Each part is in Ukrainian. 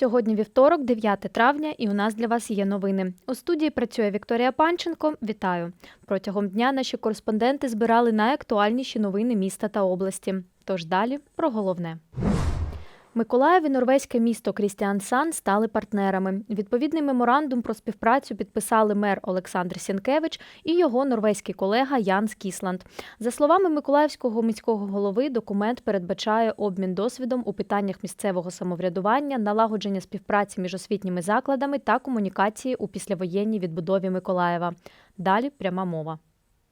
Сьогодні вівторок, 9 травня, і у нас для вас є новини. У студії працює Вікторія Панченко. Вітаю! Протягом дня наші кореспонденти збирали найактуальніші новини міста та області. Тож далі про головне. Миколаїв і норвезьке місто Крістіансан стали партнерами. Відповідний меморандум про співпрацю підписали мер Олександр Сінкевич і його норвезький колега Ян Скісланд. За словами Миколаївського міського голови, документ передбачає обмін досвідом у питаннях місцевого самоврядування, налагодження співпраці між освітніми закладами та комунікації у післявоєнній відбудові Миколаєва. Далі пряма мова.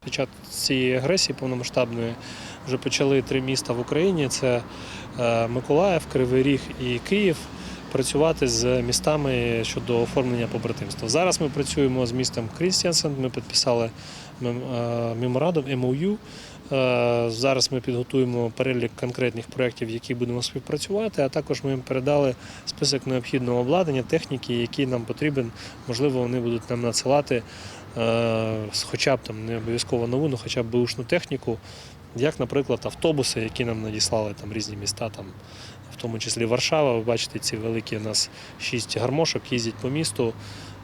Під час цієї агресії повномасштабної вже почали три міста в Україні: це е, Миколаїв, Кривий Ріг і Київ. Працювати з містами щодо оформлення побратимства. Зараз ми працюємо з містом Крістіансен. Ми підписали е, меморандум MOU. Е, Зараз ми підготуємо перелік конкретних проєктів, які будемо співпрацювати. А також ми їм передали список необхідного обладнання, техніки, які нам потрібен. Можливо, вони будуть нам надсилати е, хоча б там не обов'язково нову, ну хоча б бушну техніку, як, наприклад, автобуси, які нам надіслали там різні міста, там, в тому числі Варшава. Ви бачите, ці великі у нас шість гармошок їздять по місту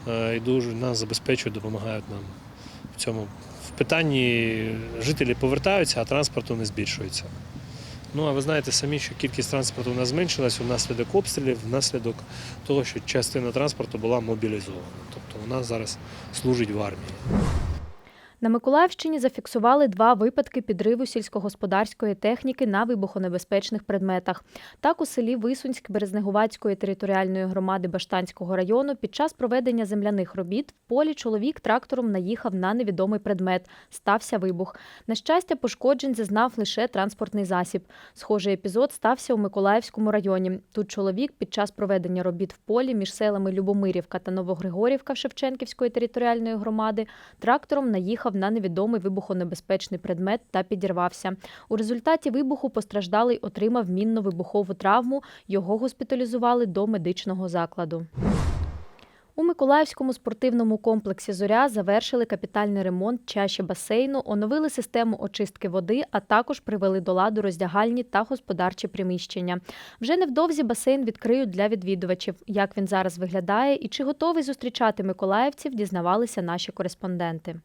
е, і дуже нас забезпечують, допомагають нам в цьому. Питанні жителі повертаються, а транспорту не збільшується. Ну, а ви знаєте самі, що кількість транспорту у нас зменшилась внаслідок обстрілів, внаслідок того, що частина транспорту була мобілізована. Тобто вона зараз служить в армії. На Миколаївщині зафіксували два випадки підриву сільськогосподарської техніки на вибухонебезпечних предметах. Так, у селі Висунськ Березнегувацької територіальної громади Баштанського району під час проведення земляних робіт в полі чоловік трактором наїхав на невідомий предмет. Стався вибух. На щастя, пошкоджень зазнав лише транспортний засіб. Схожий епізод стався у Миколаївському районі. Тут чоловік під час проведення робіт в полі між селами Любомирівка та Новогригорівка Шевченківської територіальної громади трактором наїхав на невідомий вибухонебезпечний предмет та підірвався. У результаті вибуху постраждалий отримав мінно-вибухову травму. Його госпіталізували до медичного закладу. У Миколаївському спортивному комплексі Зоря завершили капітальний ремонт чаші басейну, оновили систему очистки води, а також привели до ладу роздягальні та господарчі приміщення. Вже невдовзі басейн відкриють для відвідувачів. Як він зараз виглядає і чи готовий зустрічати миколаївців, дізнавалися наші кореспонденти.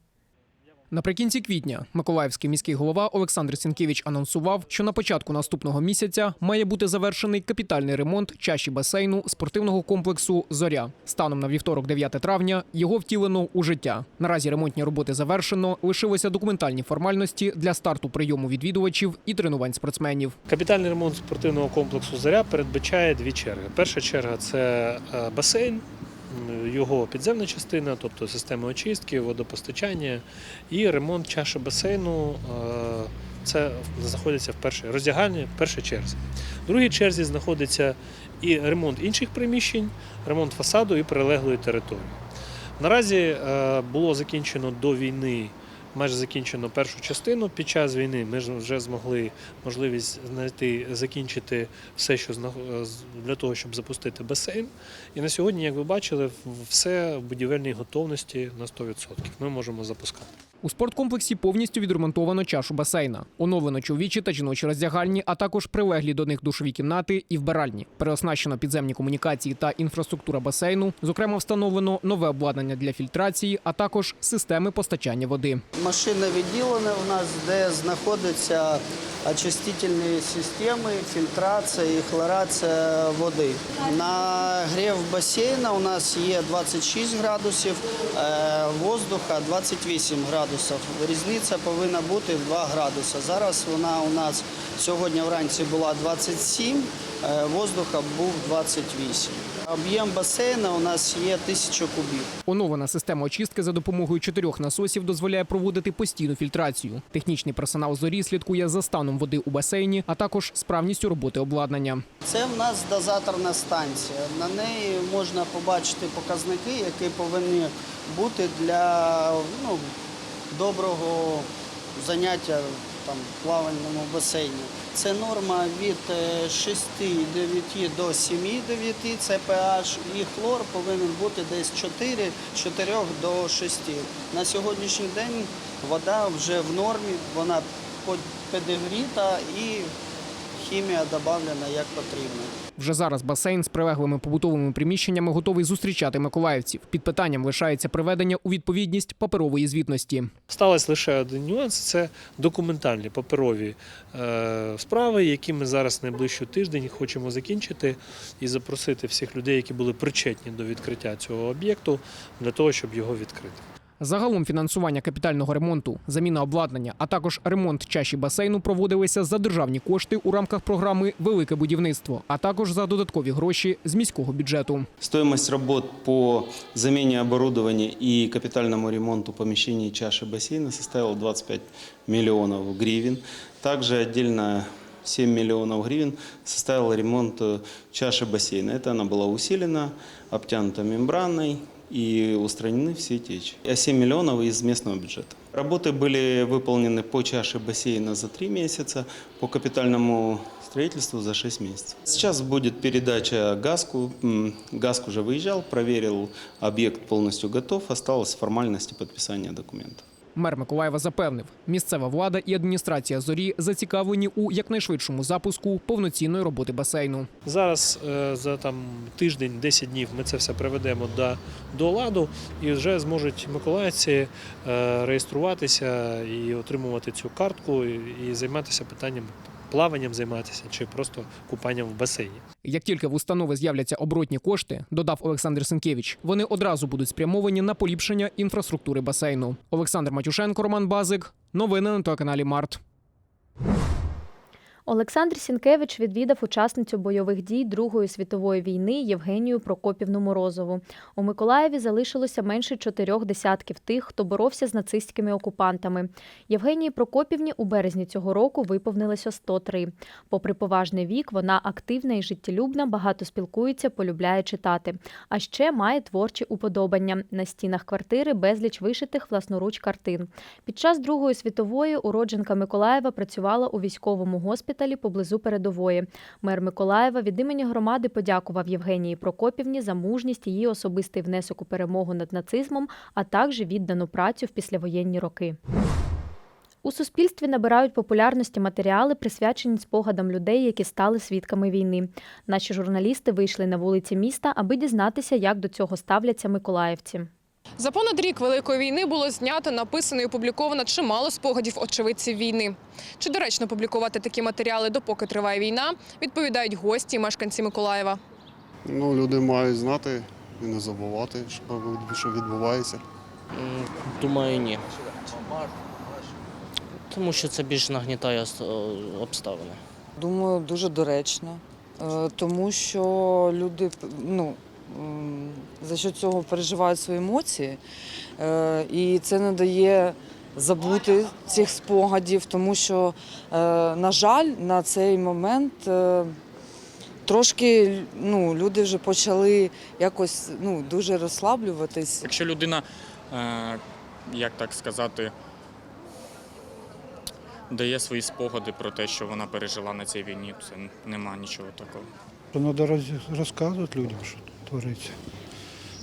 Наприкінці квітня Миколаївський міський голова Олександр Сінкевич анонсував, що на початку наступного місяця має бути завершений капітальний ремонт чаші басейну спортивного комплексу Зоря. Станом на вівторок, 9 травня, його втілено у життя. Наразі ремонтні роботи завершено. Лишилися документальні формальності для старту прийому відвідувачів і тренувань спортсменів. Капітальний ремонт спортивного комплексу Заря передбачає дві черги. Перша черга це е, басейн, його підземна частина, тобто системи очистки, водопостачання і ремонт чаші басейну. е, Це знаходиться в першій роздягальні, в першій черзі. В другій черзі знаходиться і ремонт інших приміщень, ремонт фасаду і прилеглої території. Наразі е, було закінчено до війни майже закінчено першу частину. Під час війни ми вже змогли можливість знайти закінчити все, що для того, щоб запустити басейн. І на сьогодні, як ви бачили, все в будівельній готовності на 100%. Ми можемо запускати. У спорткомплексі повністю відремонтовано чашу басейна, оновлено чоловічі та жіночі роздягальні, а також прилеглі до них душові кімнати і вбиральні. Переоснащено підземні комунікації та інфраструктура басейну. Зокрема, встановлено нове обладнання для фільтрації, а також системи постачання води. Машина відділена у нас, де знаходяться очистительні системи, фільтрація і хлорація води. На грів басейна у нас є 26 градусів, е, воздуха 28 градусів. Різниця повинна бути в 2 градуси. Зараз вона у нас сьогодні вранці була 27, е, воздуха був 28. Об'єм басейна у нас є 1000 кубів. Оновлена система очистки за допомогою чотирьох насосів дозволяє проводити постійну фільтрацію. Технічний персонал зорі слідкує за станом води у басейні, а також справністю роботи обладнання. Це в нас дозаторна станція. На неї можна побачити показники, які повинні бути для ну, доброго заняття там, в плавальному басейні. Це норма від е, 6,9 до 7,9 це pH, і хлор повинен бути десь 4, 4 до 6. На сьогоднішній день вода вже в нормі, вона підігріта і хімія додана як потрібно. Вже зараз басейн з прилеглими побутовими приміщеннями готовий зустрічати миколаївців. Під питанням лишається приведення у відповідність паперової звітності. Сталося лише один нюанс це документальні паперові е, справи, які ми зараз найближчий тиждень хочемо закінчити і запросити всіх людей, які були причетні до відкриття цього об'єкту, для того, щоб його відкрити. Загалом фінансування капітального ремонту, заміна обладнання, а також ремонт чаші басейну проводилися за державні кошти у рамках програми Велике будівництво, а також за додаткові гроші з міського бюджету. Стоимость работ по замене оборудования и капитальному ремонту помещений чаши бассейна составила 25 миллионов гривен. Также отдельно 7 миллионов гривен составил ремонт э, чаши бассейна. Это она была усилена, обтянута мембраной и устранены все течи. А 7 миллионов из местного бюджета. Работы были выполнены по чаше бассейна за 3 месяца, по капитальному строительству за 6 месяцев. Сейчас будет передача ГАСКу. М, ГАСК уже выезжал, проверил, объект полностью готов. Осталось формальности подписания документов. Мер Миколаєва запевнив, місцева влада і адміністрація зорі зацікавлені у якнайшвидшому запуску повноцінної роботи басейну. Зараз е, за там тиждень, 10 днів ми це все приведемо до, до ладу і вже зможуть миколаївці е, реєструватися і отримувати цю картку і, і займатися питанням плаванням займатися чи просто купанням в басейні. Як тільки в установи з'являться оборотні кошти, додав Олександр Сенкевич, вони одразу будуть спрямовані на поліпшення інфраструктури басейну. Олександр Матюшенко, Роман Базик. Новини на телеканалі Март. Олександр Сінкевич відвідав учасницю бойових дій Другої світової війни Євгенію Прокопівну Морозову. У Миколаєві залишилося менше чотирьох десятків тих, хто боровся з нацистськими окупантами. Євгенії Прокопівні у березні цього року виповнилося 103. Попри поважний вік, вона активна і життєлюбна, багато спілкується, полюбляє читати. А ще має творчі уподобання. На стінах квартири безліч вишитих власноруч картин. Під час Другої світової уродженка Миколаєва працювала у військовому госпіталі поблизу передової. Мер Миколаєва від імені громади подякував Євгенії Прокопівні за мужність її особистий внесок у перемогу над нацизмом, а також віддану працю в післявоєнні роки. У суспільстві набирають популярності матеріали, присвячені спогадам людей, які стали свідками війни. Наші журналісти вийшли на вулиці міста, аби дізнатися, як до цього ставляться миколаївці. За понад рік Великої війни було знято, написано і опубліковано чимало спогадів очевидців війни. Чи доречно публікувати такі матеріали, допоки триває війна, відповідають гості і мешканці Миколаєва. Ну, люди мають знати і не забувати, що, відбувається. Думаю, ні. Тому що це більш нагнітає обставини. Думаю, дуже доречно, Е, тому що люди ну, за що цього переживають свої емоції, Е, і це не дає забути цих спогадів, тому що, е, на жаль, на цей момент е, трошки ну, люди вже почали якось ну, дуже розслаблюватись. Якщо людина, е, як так сказати, дає свої спогади про те, що вона пережила на цій війні, це нема нічого такого. Треба розказувати людям, що тут твориться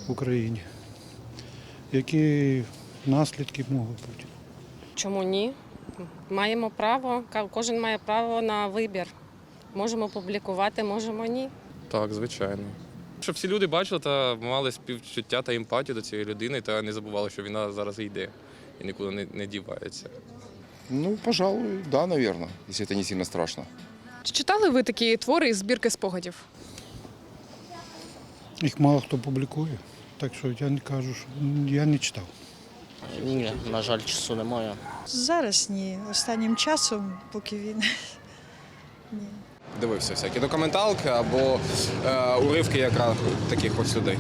в Україні. Які наслідки можуть бути. Чому ні? Маємо право, кожен має право на вибір. Можемо публікувати, можемо ні. Так, звичайно. Щоб всі люди бачили та мали співчуття та емпатію до цієї людини, та не забували, що війна зараз йде і нікуди не, не дівається. Ну, пожалуй, да, наверное, если это не сильно страшно. Чи читали ви такі твори із збірки спогадів? Їх мало хто публікує. Так що я не кажу, що я не читав. Ні, на жаль, часу немає. Зараз ні. Останнім часом, поки він. Ні. Дивився всякі документалки або е, уривки якраз таких ось людей.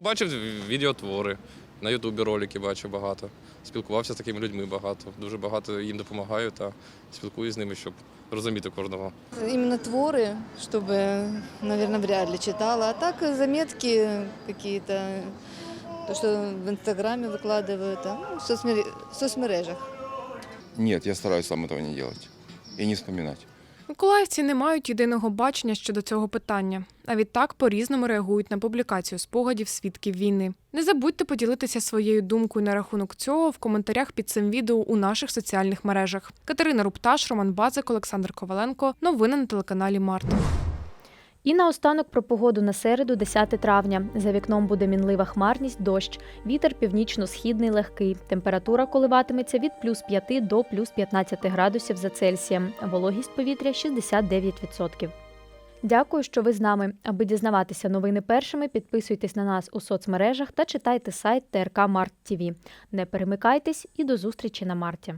Бачив відеотвори, на Ютубі ролики бачу багато Спілкувався з такими людьми багато. Дуже багато їм допомагаю та спілкуюся з ними, щоб розуміти кожного. Именно творы, чтобы, наверное, вряд ли читала. А так заметки какие-то, то, что в Инстаграме выкладывают, а, ну, в, соцмере- в соцмережах. Нет, я стараюсь сам этого не делать и не вспоминать. Миколаївці не мають єдиного бачення щодо цього питання, а відтак по-різному реагують на публікацію спогадів свідків війни. Не забудьте поділитися своєю думкою на рахунок цього в коментарях під цим відео у наших соціальних мережах. Катерина Рупташ, Роман Базик, Олександр Коваленко. Новини на телеканалі Март. І наостанок про погоду на середу, 10 травня. За вікном буде мінлива хмарність, дощ. Вітер північно-східний легкий. Температура коливатиметься від плюс 5 до плюс 15 градусів за Цельсієм. Вологість повітря 69%. Дякую, що ви з нами. Аби дізнаватися новини першими, підписуйтесь на нас у соцмережах та читайте сайт ТРК Март ТВ. Не перемикайтесь і до зустрічі на марті.